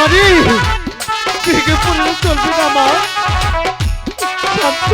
মারি। ভেঙে পড়লে চলবে না মা। শান্ত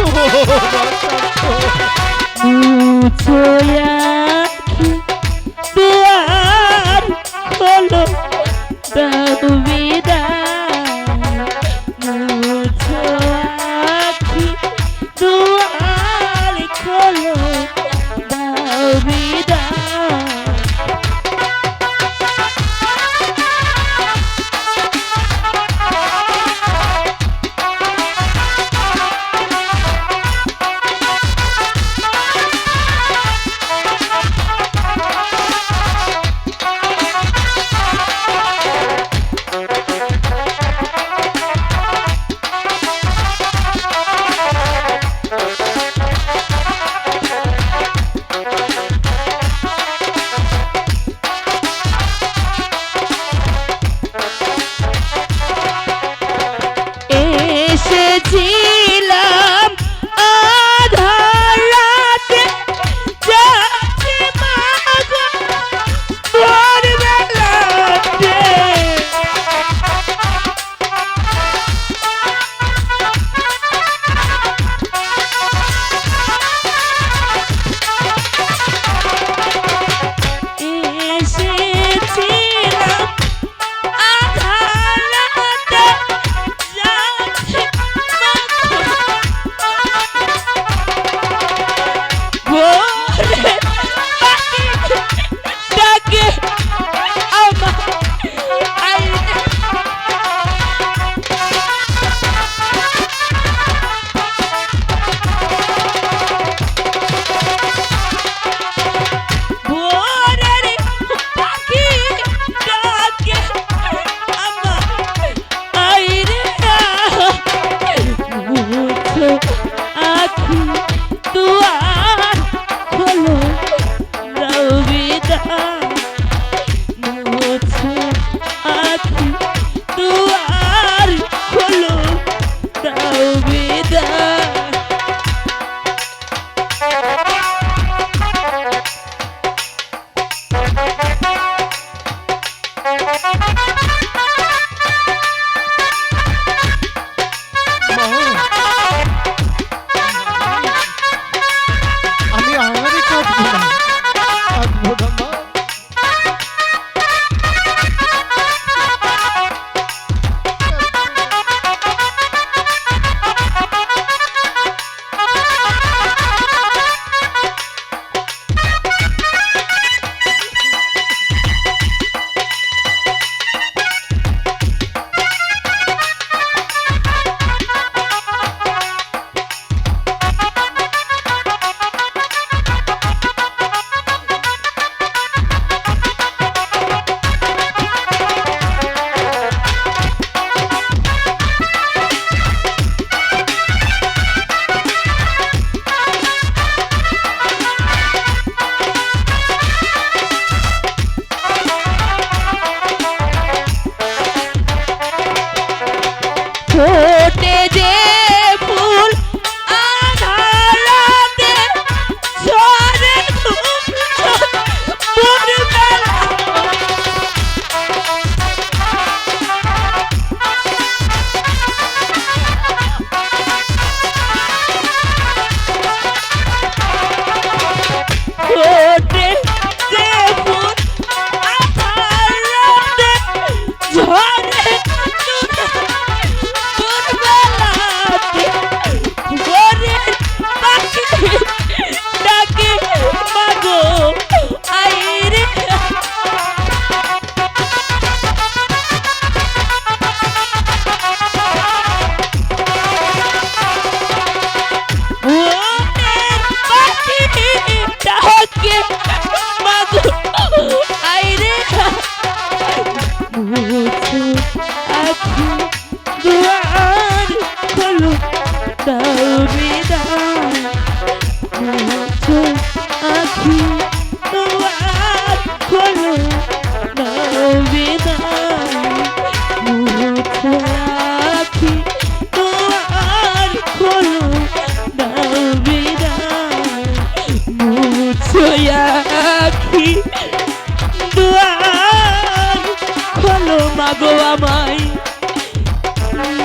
মাগো আমায়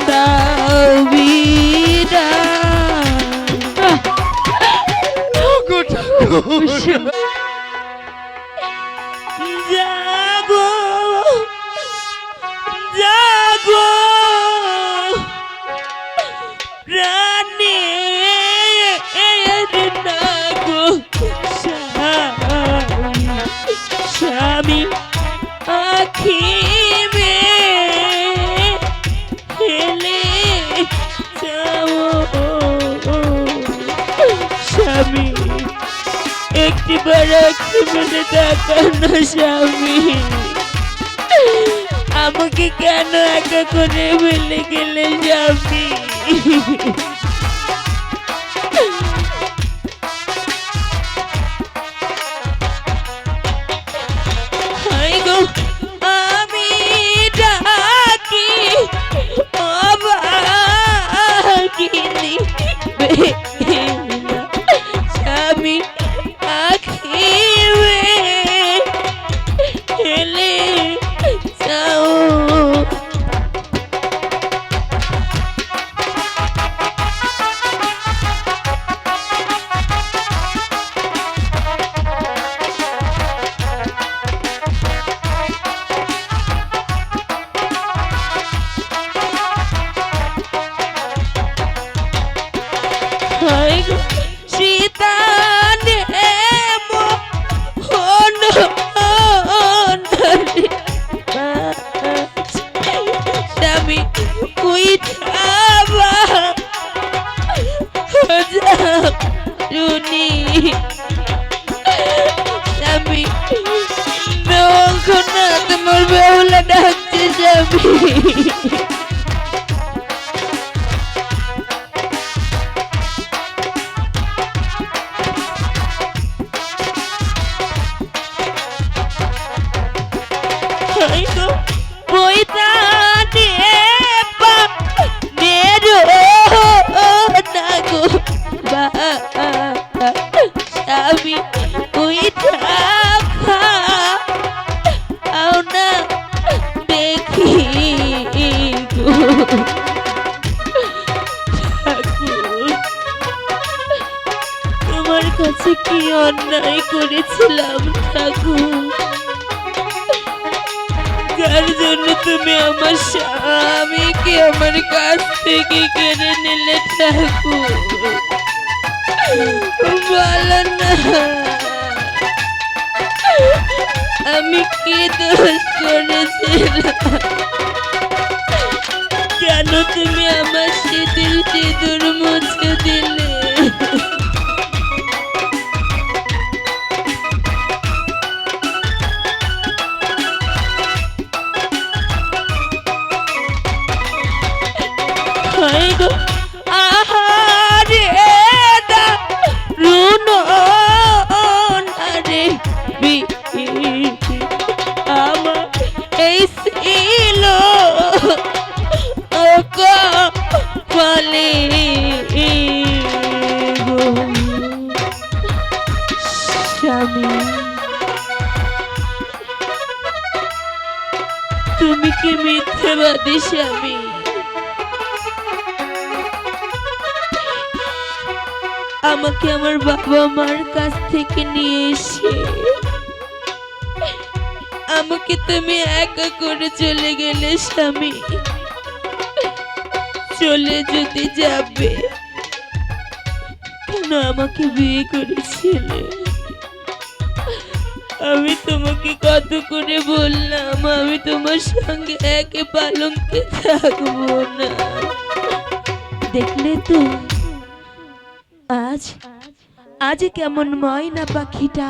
দাবিরা ঠাকুর। একটি একটু মনে তাকানো স্বামী আমাকে কেন একা করে ফেলে গেলে স্বামী? স্বামী কুইঠাবা রুনি। স্বামী উইঠা খাও না, দেখি তোমার কাছে কি অন্যায় করেছিলাম ঠাকুর? যার জন্য তুমি আমার স্বামীকে, আমার কাছ থেকে কেড়ে নিলে ঠাকুর? বলো না আমি কি দোষ করেছিলাম? কেন তুমি আমার শীতল সিঁদুর মুছে দিলে? হায় গো! আমাকে আমার বাবা মার কাছ থেকে নিয়ে এসে আমাকে তুমি একা করে চলে গেলে স্বামী। চলে যদি যাবে, কেন আমাকে বিয়ে করেছিলে? আমি তোমাকে কত করে বললাম, আমি তোমার সঙ্গে একে পালঙ্কে থাকব না। দেখলে তো? আজ আজ কেমন ময়না পাখিটা।